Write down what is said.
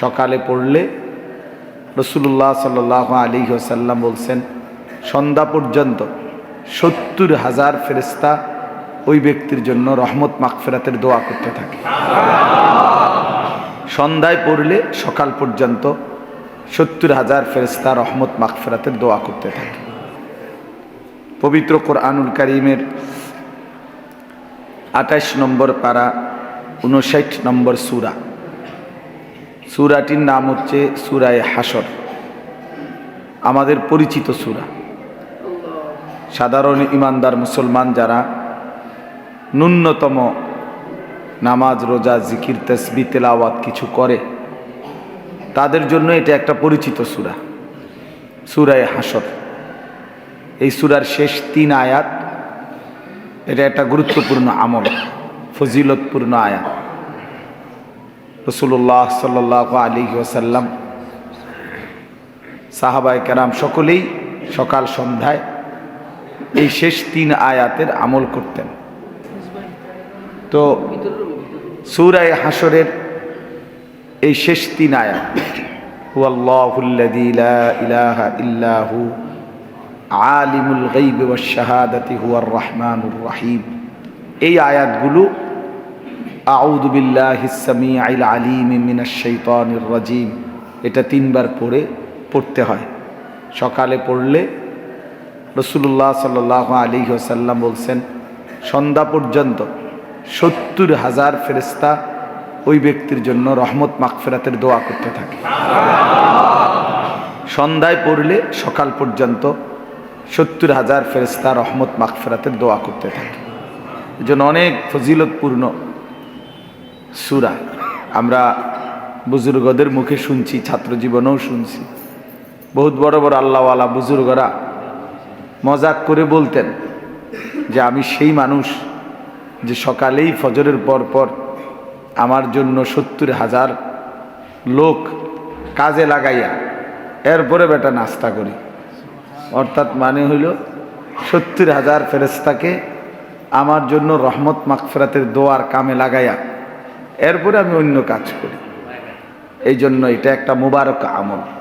সকালে পড়লে রসুল্লাহ সাল আলী সাল্লাম বলছেন, সন্ধ্যা পর্যন্ত সত্তর হাজার ফেরেস্তা ওই ব্যক্তির জন্য রহমত মাকফেরাতের দোয়া করতে থাকে। সন্ধ্যায় পড়লে সকাল পর্যন্ত সত্তর হাজার ফেরেস্তা রহমত মাকফেরাতের দোয়া করতে থাকে। পবিত্র কোরআনুল করিমের আঠাশ নম্বর পারা উনষাট নম্বর সুরা। সুরাটির নাম হচ্ছে সুরায় হাসর আমাদের পরিচিত সুরা। সাধারণ ইমানদার মুসলমান যারা ন্যূনতম নামাজ, রোজা, জিকির, তসবি, তেলাওয়াত কিছু করে, তাদের জন্য এটা একটা পরিচিত সুরা, সুরায় হাসর এই সুরার শেষ তিন আয়াত, এটা একটা গুরুত্বপূর্ণ আমল, ফজিলতপূর্ণ আয়াত। রসুল্লাহ সাল্লাহ আলী ওসাল্লাম সাহাবায় কেরাম সকলেই সকাল সন্ধ্যায় এই শেষ তিন আয়াতের আমল করতেন। তো সুরায় হাসরের এই শেষ তিন আয়াত আলিমুল রহমানুর রহিম। এই আয়াতগুলো আউযু বিল্লাহিস আইল আলিম মিনাশ শাইতানির রাজিম। এটা তিনবার পড়ে পড়তে হয়। সকালে পড়লে রসুল্লাহ সাল্লাহ আলী সাল্লাম বলছেন, সন্ধ্যা পর্যন্ত সত্তর হাজার ফেরেস্তা ওই ব্যক্তির জন্য রহমত মাকফেরাতের দোয়া করতে থাকে। সন্ধ্যায় পড়লে সকাল পর্যন্ত সত্তর হাজার ফেরেস্তা রহমত মাকফেরাতের দোয়া করতে থাকে। এই জন্য অনেক ফজিলতপূর্ণ সুরা। আমরা বুজুর্গদের মুখে শুনছি, ছাত্র জীবনেও শুনছি। বহুত বড় বড় আল্লাহওয়ালা বুজুর্গরা মজাক করে বলতেন যে, আমি সেই মানুষ যে সকালেই ফজরের পর পর আমার জন্য সত্তর হাজার লোক কাজে লাগাইয়া এরপরে বেটা নাস্তা করি। অর্থাৎ মানে হইল, সত্তর হাজার ফেরেস্তাকে আমার জন্য রহমত মাকফেরাতের দোয়ার কামে লাগাইয়া এরপরে আমি অন্য কাজ করি। এই জন্য এটা একটা মুবারক আমল।